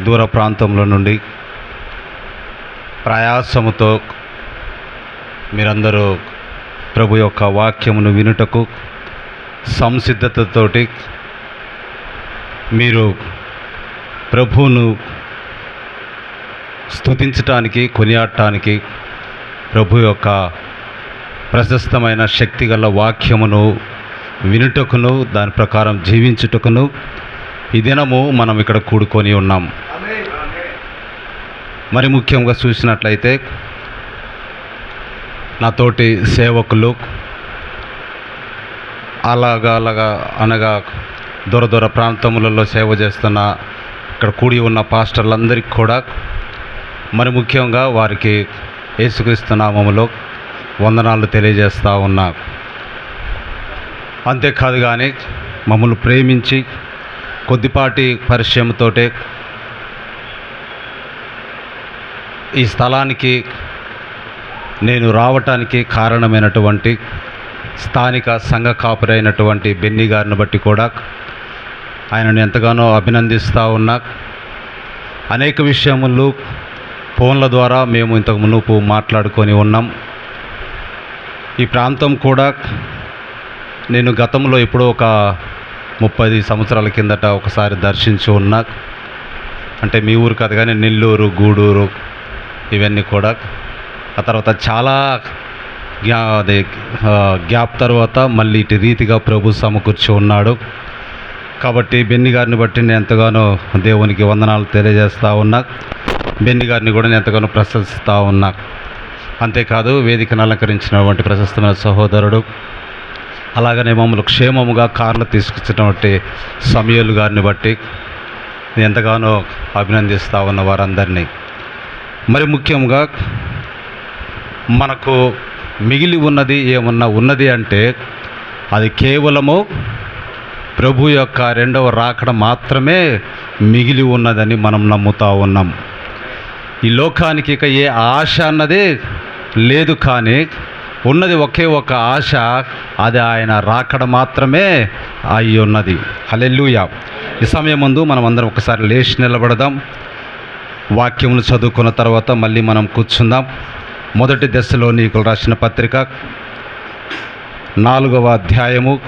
దూర ప్రాంతంలో నుండి ప్రయాసముతో మీరందరూ ప్రభు యొక్క వాక్యమును వినుటకు సంసిద్ధతతోటి మీరు ప్రభువును స్తుతించటానికి కొనియాడటానికి ప్రభు యొక్క ప్రశస్తమైన శక్తిగల వాక్యమును వినుటకును దాని ప్రకారం జీవించుటకును ఈ దినము మనం ఇక్కడ కూడుకొని ఉన్నాం. మరి ముఖ్యంగా చూసినట్లయితే నాతోటి సేవకులు అలాగా అలాగా అనగా దూర దూర ప్రాంతములలో సేవ చేస్తున్న ఇక్కడ కూడి ఉన్న పాస్టర్లందరికీ కూడా మరి ముఖ్యంగా వారికి యేసుక్రీస్తు నామములో వందనాలు తెలియజేస్తూ ఉన్నా. అంతేకాదు కానీ మమ్మల్ని ప్రేమించి కొద్దిపాటి పరిచయంతోటే ఈ స్థలానికి నేను రావటానికి కారణమైనటువంటి స్థానిక సంఘ కాపురైనటువంటి బెన్నీ గారిని బట్టి కూడా ఆయనను ఎంతగానో అభినందిస్తూ ఉన్నా. అనేక విషయములు ఫోన్ల ద్వారా మేము ఇంతకు మునుపు మాట్లాడుకొని ఉన్నాం. ఈ ప్రాంతం కూడా నేను గతంలో ఎప్పుడో ఒక ముప్పై సంవత్సరాల కిందట ఒకసారి దర్శించి ఉన్నా అంటే మీ ఊరు కాదు కానీ నెల్లూరు గూడూరు ఇవన్నీ కూడా. ఆ తర్వాత చాలా గ్యా అదే గ్యాప్ తర్వాత మళ్ళీ ఇటు రీతిగా ప్రభు సమకూర్చి ఉన్నాడు. కాబట్టి బెన్ని గారిని బట్టి నేను ఎంతగానో దేవునికి వందనాలు తెలియజేస్తూ ఉన్నా. బెన్ని గారిని కూడా నేను ఎంతగానో ప్రశంసిస్తూ ఉన్నా. అంతేకాదు వేదికను అలంకరించినటువంటి ప్రశస్తమైన సహోదరుడు అలాగనే మమ్మల్ని క్షేమముగా కార్లు తీసుకొచ్చినటువంటి సమయలు గారిని బట్టి ఎంతగానో అభినందిస్తూ ఉన్న వారందరినీ. మరి ముఖ్యంగా మనకు మిగిలి ఉన్నది ఏమన్నా ఉన్నది అంటే అది కేవలము ప్రభు యొక్క రెండవ రాకడ మాత్రమే మిగిలి ఉన్నదని మనం నమ్ముతా ఉన్నాం. ఈ లోకానికి ఇక ఏ ఆశ అన్నదే లేదు కానీ ఉన్నది ఒకే ఒక ఆశ అది ఆయన రాకడ మాత్రమే అయి ఉన్నది. హలెల్లుయా. ఈ సమయం ముందు మనం అందరం ఒకసారి లేచి నిలబడదాం. వాక్యమును చదువుకున్న తర్వాత మళ్ళీ మనం కూర్చుందాం. మొదటి దశలో నీకు రాసిన పత్రిక నాలుగవ అధ్యాయము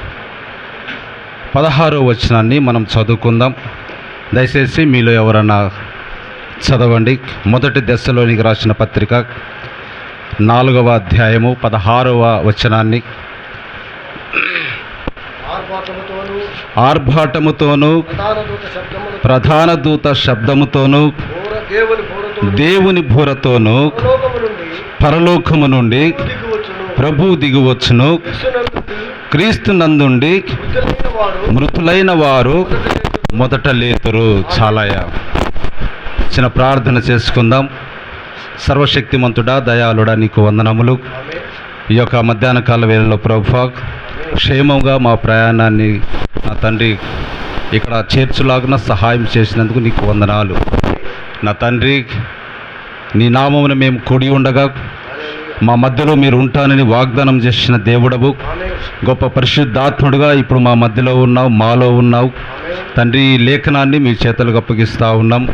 పదహారో వచనాన్ని మనం చదువుకుందాం. దయచేసి మీలో ఎవరన్నా చదవండి. మొదటి దశలోనికి రాసిన పత్రిక నాలుగవ అధ్యాయము పదహారవ వచనాన్ని. ఆర్భాటముతోను ప్రధాన దూత శబ్దముతోనూ దేవుని భూరతోనూ పరలోకము నుండి ప్రభు దిగువచ్చును. క్రీస్తు నందుండి మృతులైన వారు మొదట లేతురు. చాలాయ చిన్న ప్రార్థన చేసుకుందాం. సర్వశక్తిమంతుడా దయాళుడా నీకు వందనములు. ఈ యొక్క మధ్యాహ్న కాల వేళలో ప్రభా క్షేమంగా మా ప్రయాణాన్ని నా తండ్రి ఇక్కడ చేర్చులాగున సహాయం చేసినందుకు నీకు వందనాలు. నా తండ్రి నీ నామమున మేము కూడి ఉండగా మా మధ్యలో మీరు ఉంటానని వాగ్దానం చేసిన దేవుడవు. గొప్ప పరిశుద్ధాత్ముడుగా ఇప్పుడు మా మధ్యలో ఉన్నావు మాలో ఉన్నావు. తండ్రి ఈ లేఖనాన్ని మీ చేతులకు అప్పగిస్తూ ఉన్నాం.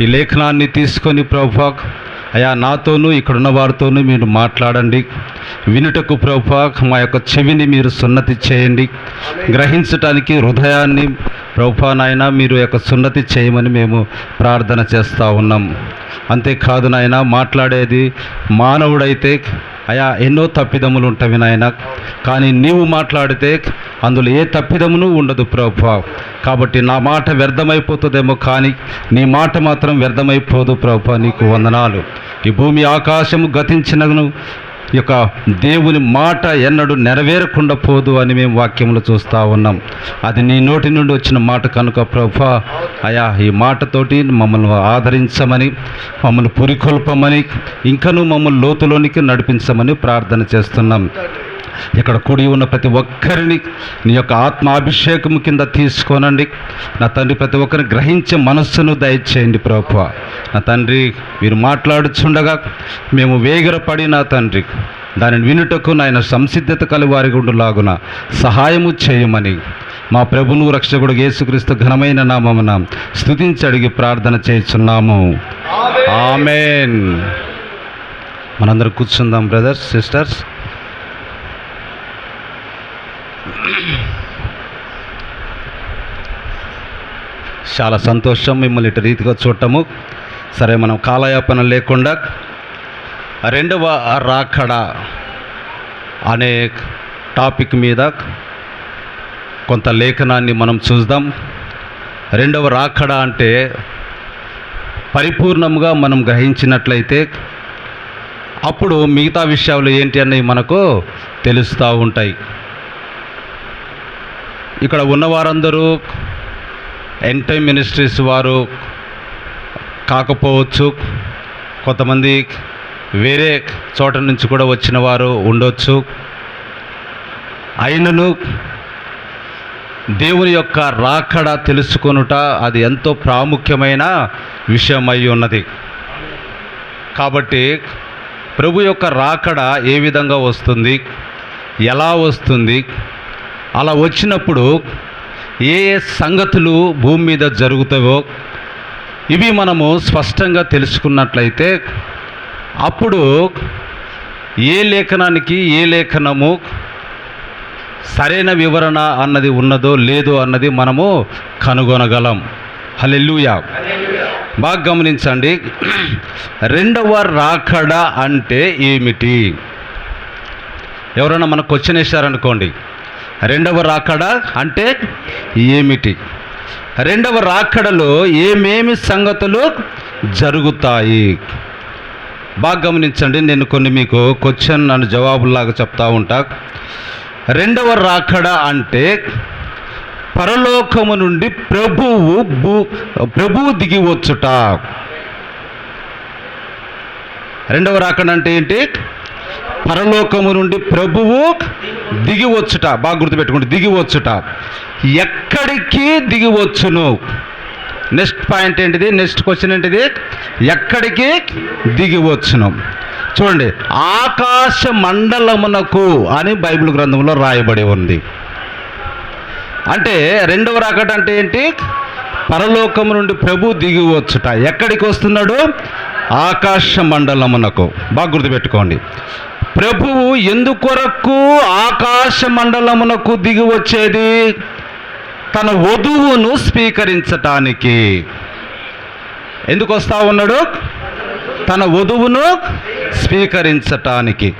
ఈ లేఖనాన్ని తీసుకొని ప్రభా అయా నాతోనూ ఇక్కడున్న వారితోనూ మీరు మాట్లాడండి. వినుటకు ప్రభా మా యొక్క చెవిని మీరు సున్నతి చేయండి. గ్రహించటానికి హృదయాన్ని ప్రభా నాయన మీరు యొక్క సున్నతి చేయమని మేము ప్రార్థన చేస్తూ ఉన్నాం. అంతేకాదు నాయన మాట్లాడేది మానవుడైతే అయా ఎన్నో తప్పిదములు ఉంటవి నాయన. కానీ నీవు మాట్లాడితే అందులో ఏ తప్పిదమును ఉండదు ప్రభా కాబట్టి నా మాట వ్యర్థమైపోతుందేమో కానీ నీ మాట మాత్రం వ్యర్థమైపోదు ప్రభా నీకు వందనాలు. ఈ భూమి ఆకాశము గతించినను యొక్క దేవుని మాట ఎన్నడూ నెరవేరకుండా పోదు అని మేము వాక్యములు చూస్తూ ఉన్నాం. అది నీ నోటి నుండి వచ్చిన మాట కనుక ప్రభా అయా ఈ మాటతోటి మమ్మల్ని ఆదరించమని మమ్మల్ని పురికొల్పమని ఇంకనూ మమ్మల్ని లోతులోనికి నడిపించమని ప్రార్థన చేస్తున్నాం. ఇక్కడ కూడి ఉన్న ప్రతి ఒక్కరిని నీ యొక్క ఆత్మాభిషేకం కింద తీసుకోనండి. నా తండ్రి ప్రతి ఒక్కరిని గ్రహించే మనస్సును దయచేయండి ప్రభు నా తండ్రి మీరు మాట్లాడుచుండగా మేము వేగిరపడి నా తండ్రి దానిని వినుటకు నాయన సంసిద్ధత కలి వారి గుండులాగున సహాయము చేయమని మా ప్రభును రక్షకుడు యేసుక్రీస్తు ఘనమైన నామమున స్తుతించి అడిగి ప్రార్థన చేస్తున్నాము. ఆమెన్. మనందరం కూర్చుందాం బ్రదర్స్ సిస్టర్స్. చాలా సంతోషం మిమ్మల్ని ఇటు రీతిగా చూడటము. సరే మనం కాలయాపన లేకుండా రెండవ రాకడ అనే టాపిక్ మీద కొంత లేఖనాన్ని మనం చూద్దాం. రెండవ రాకడ అంటే పరిపూర్ణంగా మనం గ్రహించినట్లయితే అప్పుడు మిగతా విషయాలు ఏంటి అన్నవి మనకు తెలుస్తూ ఉంటాయి. ఇక్కడ ఉన్నవారందరూ ఎంటైమ్ మినిస్ట్రీస్ వారు కాకపోవచ్చు. కొంతమంది వేరే చోట నుంచి కూడా వచ్చిన వారు ఉండొచ్చు. అయినను దేవుని యొక్క రాకడ తెలుసుకొనుట అది ఎంతో ప్రాముఖ్యమైన విషయం అయి ఉన్నది. కాబట్టి ప్రభు యొక్క రాకడ ఏ విధంగా వస్తుంది? ఎలా వస్తుంది? అలా వచ్చినప్పుడు ఏ ఏ సంగతులు భూమి మీద జరుగుతావో ఇవి మనము స్పష్టంగా తెలుసుకున్నట్లయితే అప్పుడు ఏ లేఖనానికి ఏ లేఖనము సరైన వివరణ అన్నది ఉన్నదో లేదో అన్నది మనము కనుగొనగలం. హలెల్లుయా. బాగా గమనించండి. రెండవ రాకడ అంటే ఏమిటి? ఎవరైనా మనకు క్వశ్చన్ వేశారనుకోండి. రెండవ రాకడ అంటే ఏమిటి? రెండవ రాకడలో ఏమేమి సంగతులు జరుగుతాయి? బాగా గమనించండి నేను కొన్ని మీకు క్వశ్చన్ నన్ను జవాబులాగా చెప్తా ఉంటా. రెండవ రాకడ అంటే పరలోకము నుండి ప్రభువు భూ ప్రభువు దిగి వచ్చుట. రెండవ రాకడ అంటే ఏంటి? పరలోకము నుండి ప్రభువు దిగి వచ్చుట బాగా గుర్తుపెట్టుకోండి దిగి వచ్చుట. ఎక్కడికి దిగి వచ్చును? నెక్స్ట్ పాయింట్ ఏంటిది? నెక్స్ట్ క్వశ్చన్ ఏంటిది? ఎక్కడికి దిగి వచ్చును? చూడండి ఆకాశ మండలమునకు అని బైబిల్ గ్రంథంలో రాయబడి ఉంది. అంటే రెండవ రాకట అంటే ఏంటి? పరలోకము నుండి ప్రభు దిగి వచ్చుట. ఎక్కడికి వస్తున్నాడు? ఆకాశ మండలమునకు. బాగా గుర్తుపెట్టుకోండి. ప్రభువు ఎందుకొరకు ఆకాశ మండలమునకు దిగి వచ్చేది? తన వధువును స్వీకరించటానికి. ఎందుకు వస్తా ఉన్నాడు? తన వధువును స్వీకరించటానికి.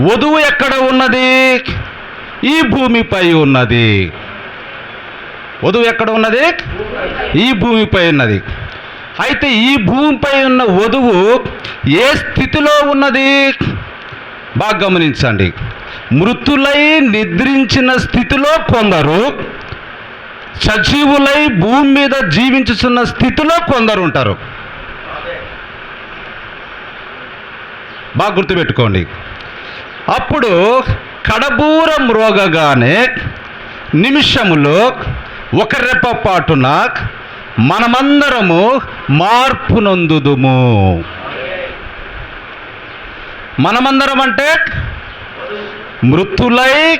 వధువు ఎక్కడ ఉన్నది? ఈ భూమిపై ఉన్నది. వధువు ఎక్కడ ఉన్నది? ఈ భూమిపై ఉన్నది. అయితే ఈ భూమిపై ఉన్న వధువు ఏ స్థితిలో ఉన్నది? బాగా గమనించండి. మృతులై నిద్రించిన స్థితిలో కొందరు సజీవులై భూమి మీద జీవించుతున్న స్థితిలో కొందరు ఉంటారు. బాగా గుర్తుపెట్టుకోండి. అప్పుడు కడబూర మ్రోగగానే నిమిషములో ఒక రెప్ప పాటున మనమందరము మార్పు నొందుదుము మనమందరం అంటే మృతులై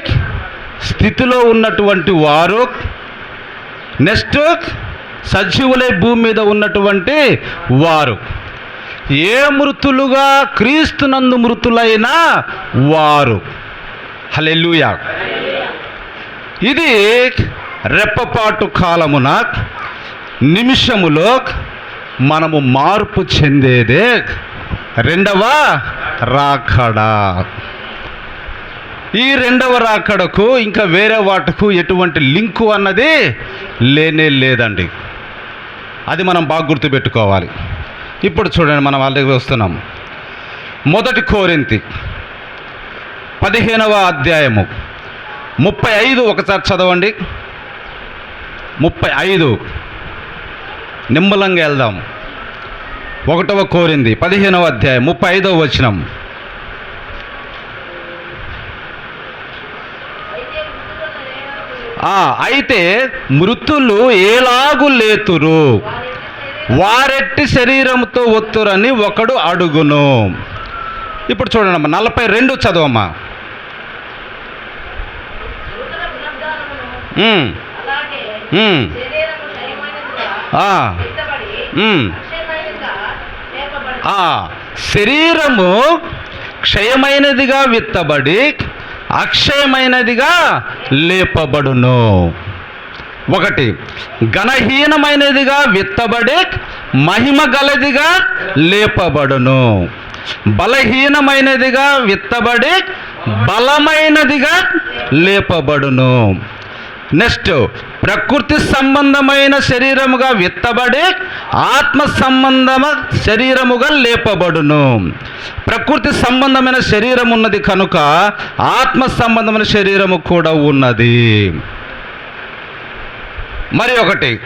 స్థితిలో ఉన్నటువంటి వారు. నెక్స్ట్ సజీవులై భూమి మీద ఉన్నటువంటి వారు. ఏ మృతులుగా క్రీస్తునందు మృతులైన వారు. హలెలుయా ఇది రెప్పపాటు కాలమున నిమిషములో మనము మార్పు చెందేదే. రెండవ రాకడా ఈ రెండవ రాకడకు ఇంకా వేరే వాటికు ఎటువంటి లింకు అన్నది లేనే లేదండి. అది మనం బాగా గుర్తుపెట్టుకోవాలి. ఇప్పుడు చూడండి మనం వాళ్ళకి వస్తున్నాం. మొదటి కోరింతి పదిహేనవ అధ్యాయము. ముప్పై ఐదు ఒకసారి చదవండి. ముప్పై ఐదు. నిమ్మలంగా వెళ్దాం. ఒకటవ కోరింది పదిహేనవ అధ్యాయం ముప్పై ఐదవ వచనం అయితే మృతులు ఏలాగు లేతురు? వారెట్టి శరీరంతో ఒత్తురని ఒకడు అడుగును. ఇప్పుడు చూడండి అమ్మా నలభై రెండు చదవమ్మా. ఆ, విత్తబడి ఉమ్. అక్షయమైనదిగా లేపబడి ఆ శరీరము క్షయమైనదిగా విత్తబడి అక్షయమైనదిగా లేపబడును. ఒకటి ఘనహీనమైనదిగా విత్తబడి మహిమ గలదిగా లేపబడును. బలహీనమైనదిగా విత్తబడి బలమైనదిగా లేపబడును. నెక్స్ట్ ప్రకృతి సంబంధమైన శరీరముగా విత్తబడి ఆత్మ సంబంధమ శరీరముగా లేపబడును. ప్రకృతి సంబంధమైన శరీరం ఉన్నది కనుక ఆత్మ సంబంధమైన శరీరము కూడా ఉన్నది. మరి ఒకటి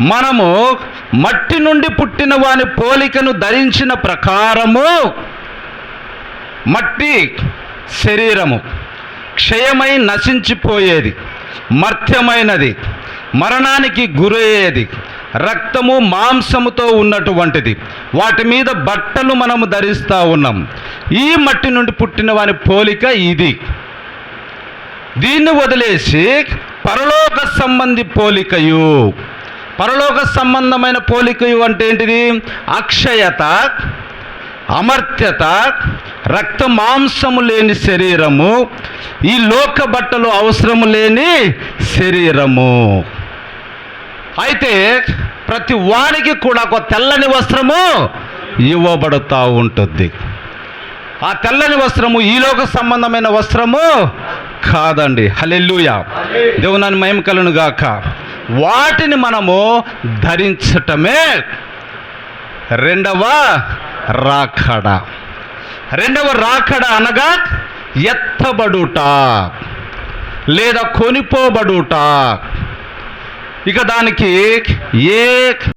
మనము మట్టి నుండి పుట్టిన వాని పోలికను ధరించిన ప్రకారము మట్టి శరీరము క్షయమై నశించిపోయేది. మర్త్యమైనది మరణానికి గురయ్యేది రక్తము మాంసముతో ఉన్నటువంటిది. వాటి మీద బట్టలు మనము ధరిస్తూ ఉన్నాం. ఈ మట్టి నుండి పుట్టిన వాని పోలిక ఇది. దీన్ని వదిలేసి పరలోక సంబంధి పోలికయు. పరలోక సంబంధమైన పోలికయు అంటే ఏంటిది? అక్షయత. అమర్త్యత రక్త మాంసము లేని శరీరము ఈ లోక బట్టలు అవసరము లేని శరీరము. అయితే ప్రతి వానికి కూడా ఒక తెల్లని వస్త్రము ఇవ్వబడుతూ ఉంటుంది. ఆ తెల్లని వస్త్రము ఈలోక సంబంధమైన వస్త్రము కాదండి. హలెల్లుయా. దేవునాన్ని మహిమ కలను గాక. వాటిని మనము ధరించటమే రెండవ రాకడ రెండవ రాకడ అనగా ఎత్తబడుట లేదా కొనిపోబడుట. ఇక దానికి ఏ